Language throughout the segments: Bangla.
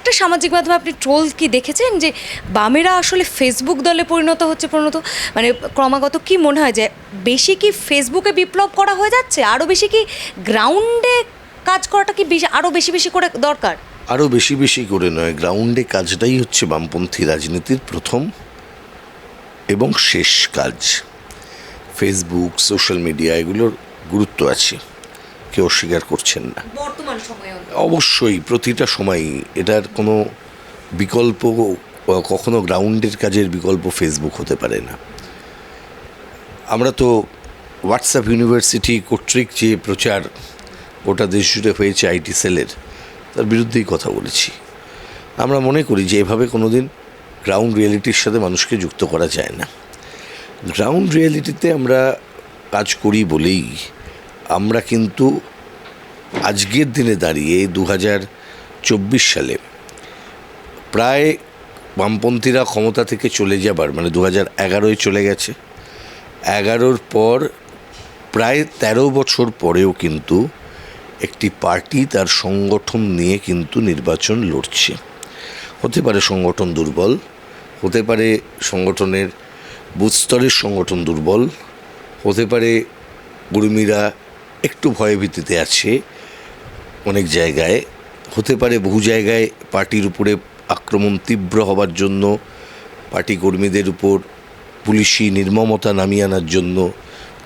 আরেকটা সামাজিক মাধ্যমে আপনি ট্রোল কি দেখেছেন? যে বামেরা আসলে ফেসবুক দলে পরিণত হচ্ছে পরিণত মানে ক্রমাগত কি মনে হয় যে বেশি কি ফেসবুকে বিপ্লব করা হয়ে যাচ্ছে? আরও বেশি কি গ্রাউন্ডে কাজ করাটা কি বেশি আরও বেশি বেশি করে দরকার? আরও বেশি বেশি করে নয় গ্রাউন্ডে কাজটাই হচ্ছে বামপন্থী রাজনীতির প্রথম এবং শেষ কাজ। ফেসবুক সোশ্যাল মিডিয়া এগুলোর গুরুত্ব আছে। কেউ অস্বীকার করছেন না। অবশ্যই প্রতিটা সময়ই এটার কোনো বিকল্প কখনো গ্রাউন্ডের কাজের বিকল্প ফেসবুক হতে পারে না। আমরা তো হোয়াটসঅ্যাপ ইউনিভার্সিটি কর্তৃক যে প্রচার গোটা দেশ জুড়ে হয়েছে আইটি সেলের তার বিরুদ্ধেই কথা বলেছি। আমরা মনে করি যে এভাবে কোনোদিন গ্রাউন্ড রিয়েলিটির সাথে মানুষকে যুক্ত করা যায় না। গ্রাউন্ড রিয়েলিটিতে আমরা কাজ করি বলেই আমরা কিন্তু আজকের দিনে দাঁড়িয়ে দু চব্বিশ সালে প্রায় বামপন্থীরা ক্ষমতা থেকে চলে যাবার মানে দু হাজার এগারোয় চলে গেছে। এগারোর পর প্রায় তেরো বছর পরেও কিন্তু একটি পার্টি তার সংগঠন নিয়ে কিন্তু নির্বাচন লড়ছে। হতে পারে সংগঠন দুর্বল, হতে পারে সংগঠনের বুথ স্তরের সংগঠন দুর্বল, হতে পারে কর্মীরা একটু ভয়ভীতিতে আছে। অনেক জায়গায়, হতে পারে বহু জায়গায় পার্টির উপরে আক্রমণ তীব্র হবার জন্য, পার্টি কর্মীদের উপর পুলিশি নির্মমতা নামিয়ে আনার জন্য,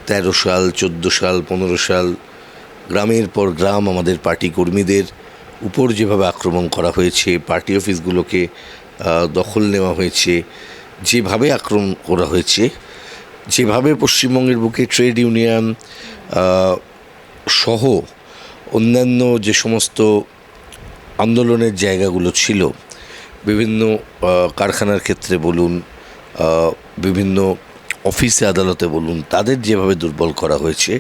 তেরো সাল, চোদ্দ সাল, পনেরো সাল, গ্রামের পর গ্রাম আমাদের পার্টি কর্মীদের উপর যেভাবে আক্রমণ করা হয়েছে, পার্টি অফিসগুলোকে দখল নেওয়া হয়েছে, যেভাবে আক্রমণ করা হয়েছে, যেভাবে পশ্চিমবঙ্গের বুকে ট্রেড ইউনিয়ন সহ অন্যান্য যে সমস্ত আন্দোলনের জায়গাগুলো ছিল, বিভিন্ন কারখানার ক্ষেত্রে বলুন বিভিন্ন অফিসে, আদালতে বলুন, তাদের যেভাবে দুর্বল করা হয়েছে,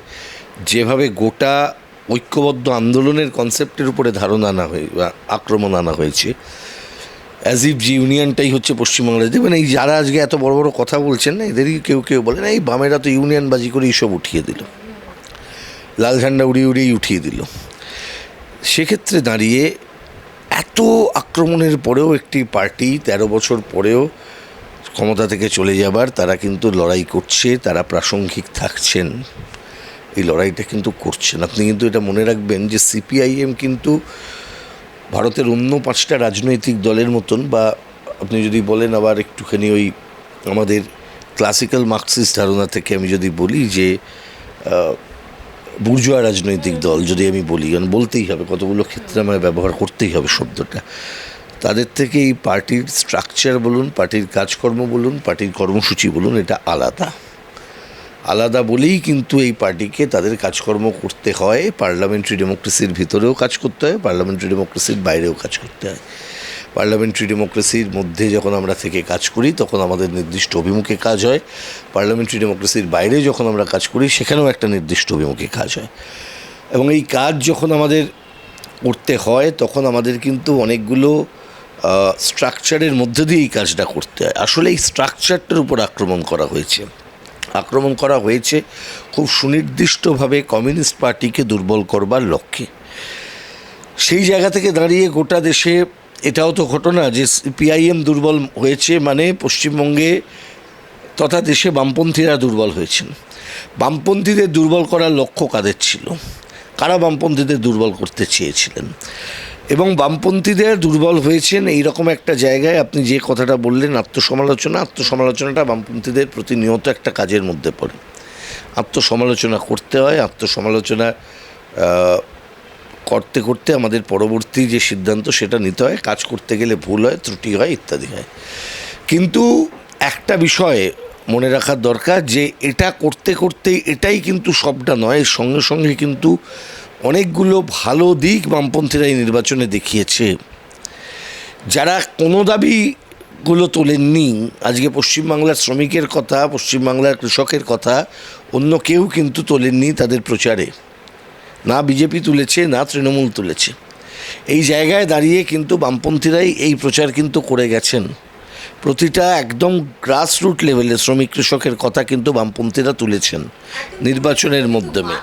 যেভাবে গোটা ঐক্যবদ্ধ আন্দোলনের কনসেপ্টের উপরে ধারণা আনা হয়ে আক্রমণ আনা হয়েছে অ্যাজ ইফ যে ইউনিয়নটাই হচ্ছে পশ্চিমবাংলায়। দেখবেন এই যারা আজকে এত বড় বড় কথা বলছেন না, এদেরই কেউ কেউ বলে না এই বামেরা তো ইউনিয়নবাজি করে এইসব উঠিয়ে দিল। লাল ঝান্ডা উড়িয়ে উড়িয়েই উঠিয়ে দিল। সেক্ষেত্রে দাঁড়িয়ে এত আক্রমণের পরেও একটি পার্টি তেরো বছর পরেও ক্ষমতা থেকে চলে যাবার, তারা কিন্তু লড়াই করছে, তারা প্রাসঙ্গিক থাকছেন। এই লড়াইটা কিন্তু করছেন। আপনি কিন্তু এটা মনে রাখবেন যে সিপিআইএম কিন্তু ভারতের অন্য পাঁচটা রাজনৈতিক দলের মতন বা আপনি যদি বলেন আবার একটুখানি ওই আমাদের ক্লাসিক্যাল মার্কসিস্ট ধারণা থেকে আমি যদি বলি যে বুর্জোয়া রাজনৈতিক দল, যদি আমি বলি, কারণ বলতেই হবে, কতগুলো ক্ষেত্রে আমার ব্যবহার করতেই হবে শব্দটা। তাদের থেকে এই পার্টির স্ট্রাকচার বলুন, পার্টির কাজকর্ম বলুন, পার্টির কর্মসূচি বলুন, এটা আলাদা। আলাদা বলেই কিন্তু এই পার্টিকে তাদের কাজকর্ম করতে হয়, পার্লামেন্টারি ডেমোক্রেসির ভিতরেও কাজ করতে হয়, পার্লামেন্টারি ডেমোক্রেসির বাইরেও কাজ করতে হয়। পার্লামেন্টারি ডেমোক্রেসির মধ্যে যখন আমরা থেকে কাজ করি, তখন আমাদের নির্দিষ্ট অভিমুখে কাজ হয়। পার্লামেন্টারি ডেমোক্রেসির বাইরে যখন আমরা কাজ করি, সেখানেও একটা নির্দিষ্ট অভিমুখে কাজ হয়। এবং এই কাজ যখন আমাদের করতে হয়, তখন আমাদের কিন্তু অনেকগুলো স্ট্রাকচারের মধ্যে দিয়ে এই কাজটা করতে হয়। আসলে এই স্ট্রাকচারটার উপর আক্রমণ করা হয়েছে। আক্রমণ করা হয়েছে খুব সুনির্দিষ্টভাবে কমিউনিস্ট পার্টিকে দুর্বল করবার লক্ষ্যে। সেই জায়গা থেকে দাঁড়িয়ে গোটা দেশে এটাও তো ঘটনা যে পিআইএম দুর্বল হয়েছে মানে পশ্চিমবঙ্গে তথা দেশে বামপন্থীরা দুর্বল হয়েছেন। বামপন্থীদের দুর্বল করার লক্ষ্য কাদের ছিল? কারা বামপন্থীদের দুর্বল করতে চেয়েছিলেন? এবং বামপন্থীদের দুর্বল হয়েছেন এই রকম একটা জায়গায় আপনি যে কথাটা বললেন, আত্মসমালোচনা, আত্মসমালোচনাটা বামপন্থীদের প্রতিনিয়ত একটা কাজের মধ্যে পড়ে। আত্মসমালোচনা করতে হয়, আত্মসমালোচনা করতে করতে আমাদের পরবর্তী যে সিদ্ধান্ত সেটা নিতে হয়, কাজ করতে গেলে ভুল হয়, ত্রুটি হয়, ইত্যাদি হয়। কিন্তু একটা বিষয় মনে রাখার দরকার যে এটা করতে করতে এটাই কিন্তু সবটা নয় সঙ্গে সঙ্গে কিন্তু অনেকগুলো ভালো দিক বামপন্থীরা এই নির্বাচনে দেখিয়েছে। যারা কোনো দাবিগুলো তোলেননি, আজকে পশ্চিমবাংলার শ্রমিকের কথা, পশ্চিমবাংলার কৃষকের কথা, অন্য কেউ কিন্তু তোলেননি তাদের প্রচারে। না বিজেপি তুলেছে না তৃণমূল তুলেছে। এই জায়গায় দাঁড়িয়ে কিন্তু বামপন্থীরাই এই প্রচার কিন্তু করে গেছেন। প্রতিটা একদম গ্রাসরুট লেভেলে শ্রমিক কৃষকের কথা কিন্তু বামপন্থীরা তুলেছেন নির্বাচনের মাধ্যমে।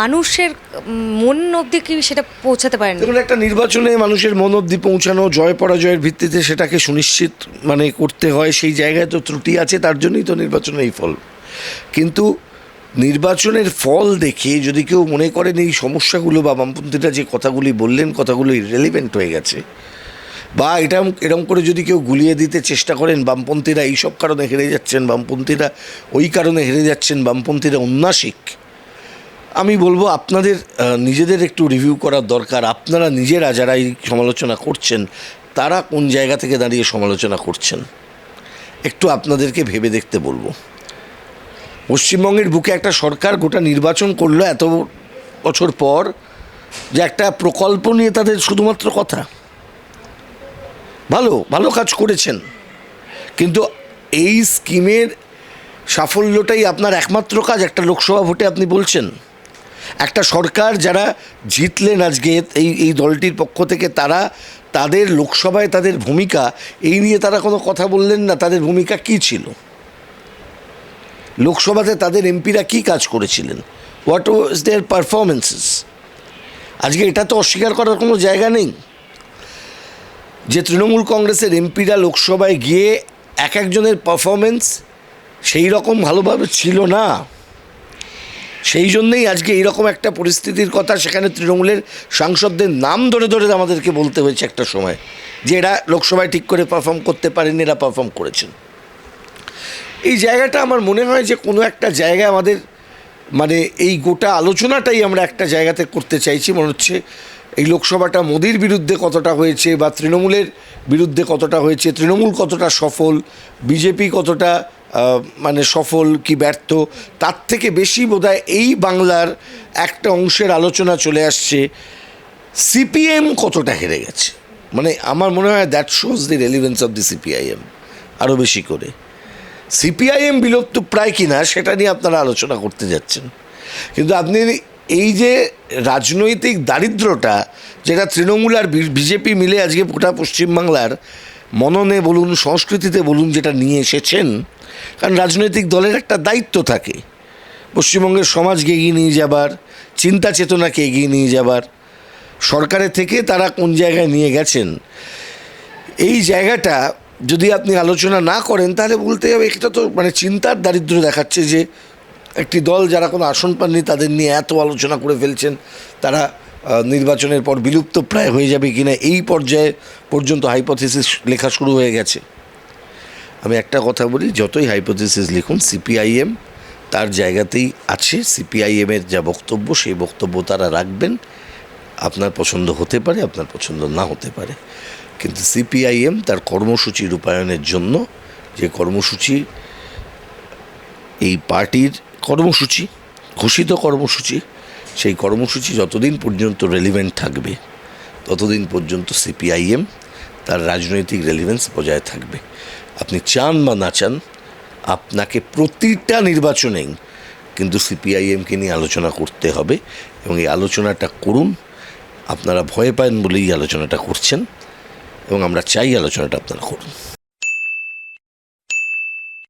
মানুষের মন অবধি কি সেটা পৌঁছাতে পারেন? দেখুন একটা নির্বাচনে মানুষের মন অবধি পৌঁছানো জয় পরাজয়ের ভিত্তিতে সেটাকে সুনিশ্চিত মানে করতে হয় সেই জায়গায় তো ত্রুটি আছে তার জন্যই তো নির্বাচনের এই ফল। কিন্তু নির্বাচনের ফল দেখে যদি কেউ মনে করেন এই সমস্যাগুলো বা বামপন্থীরা যে কথাগুলি বললেন, কথাগুলো রেলিভেন্ট হয়ে গেছে, বা এটা এরকম করে যদি কেউ গুলিয়ে দিতে চেষ্টা করেন, বামপন্থীরা এইসব কারণে হেরে যাচ্ছেন, বামপন্থীরা ওই কারণে হেরে যাচ্ছেন, বামপন্থীরা উন্নাসিক আমি বলব আপনাদের নিজেদের একটু রিভিউ করার দরকার। আপনারা নিজেরা যারা এই সমালোচনা করছেন, তারা কোন জায়গা থেকে দাঁড়িয়ে সমালোচনা করছেন? একটু আপনাদেরকে ভেবে দেখতে বলব। পশ্চিমবঙ্গের বুকে একটা সরকার গোটা নির্বাচন করল এত বছর পর যে একটা প্রকল্প নিয়ে তাদের শুধুমাত্র কথা। ভালো ভালো কাজ করেছেন। কিন্তু এই স্কিমের সাফল্যটাই আপনার একমাত্র কাজ একটা লোকসভা ভোটে আপনি বলছেন। একটা সরকার যারা জিতলেন আজকে এই এই দলটির পক্ষ থেকে তারা, তাদের লোকসভায় তাদের ভূমিকা, এই নিয়ে তারা কোনো কথা বললেন না, তাদের ভূমিকা কী ছিল? লোকসভাতে তাদের এমপিরা কী কাজ করেছিলেন? হোয়াট ওয়াজ দেয়ার পারফরমেন্সেস আজকে এটা তো অস্বীকার করার কোনো জায়গা নেই। যে তৃণমূল কংগ্রেসের এমপিরা লোকসভায় গিয়ে এক একজনের পারফরমেন্স সেই রকম ভালোভাবে ছিল না। সেই জন্যেই আজকে এইরকম একটা পরিস্থিতির কথা সেখানে তৃণমূলের সাংসদদের নাম ধরে ধরে আমাদেরকে বলতে হয়েছে একটা সময় যে এরা লোকসভায় ঠিক করে পারফর্ম করতে পারেনি, এরা পারফর্ম করেছেন। এই জায়গাটা আমার মনে হয় যে কোনো একটা জায়গায় আমাদের মানে এই গোটা আলোচনাটাই আমরা একটা জায়গাতে করতে চাইছি। মনে হচ্ছে এই লোকসভাটা মোদির বিরুদ্ধে কতটা হয়েছে বা তৃণমূলের বিরুদ্ধে কতটা হয়েছে, তৃণমূল কতটা সফল, বিজেপি কতটা মানে সফল কি ব্যর্থ, তার থেকে বেশি বোধহয় এই বাংলার একটা অংশের আলোচনা চলে আসছে। সিপিএম কতটা হেরে গেছে? মানে আমার মনে হয় that shows the relevance of the CPIM আরও বেশি করে। সিপিআইএম বিলুপ্ত প্রায় কিনা সেটা নিয়ে আপনারা আলোচনা করতে যাচ্ছেন। কিন্তু আপনি এই যে রাজনৈতিক দারিদ্রটা, যেটা তৃণমূল আর বিজেপি মিলে আজকে গোটা পশ্চিমবাংলার মননে বলুন, সংস্কৃতিতে বলুন, যেটা নিয়ে এসেছেন, কারণ রাজনৈতিক দলের একটা দায়িত্ব থাকে। পশ্চিমবঙ্গের সমাজকে এগিয়ে নিয়ে যাবার, চিন্তা চেতনাকে এগিয়ে নিয়ে যাবার, সরকারের থেকে তারা কোন জায়গায় নিয়ে গেছেন, এই জায়গাটা যদি আপনি আলোচনা না করেন, তাহলে বলতে হবে এটা তো মানে চিন্তার দারিদ্র্য দেখাচ্ছে যে একটি দল যারা কোনো আসন পাননি, তাদের নিয়ে এত আলোচনা করে ফেলছেন, তারা নির্বাচনের পর বিলুপ্ত প্রায় হয়ে যাবে কি না এই পর্যায়ে পর্যন্ত হাইপোথিসিস লেখা শুরু হয়ে গেছে। আমি একটা কথা বলি, যতই হাইপোথিসিস লিখুন সিপিআইএম তার জায়গাতেই আছে সিপিআইএমের যা বক্তব্য, সেই বক্তব্য তারা রাখবেন। আপনার পছন্দ হতে পারে, আপনার পছন্দ না হতে পারে। কিন্তু সিপিআইএম তার কর্মসূচি রূপায়ণের জন্য যে কর্মসূচি, এই পার্টির কর্মসূচি, ঘোষিত কর্মসূচি, সেই কর্মসূচি যতদিন পর্যন্ত রেলিভেন্ট থাকবে, ততদিন পর্যন্ত সিপিআইএম তার রাজনৈতিক রেলিভেন্স বজায় থাকবে। আপনি চান বা না চান, আপনাকে প্রতিটা নির্বাচনেই কিন্তু সিপিআইএমকে নিয়ে আলোচনা করতে হবে এবং এই আলোচনাটা করুন। আপনারা ভয় পান বলেই আলোচনাটা করছেন। এবং আমরা চাই আলোচনাটা আপনারা করুন।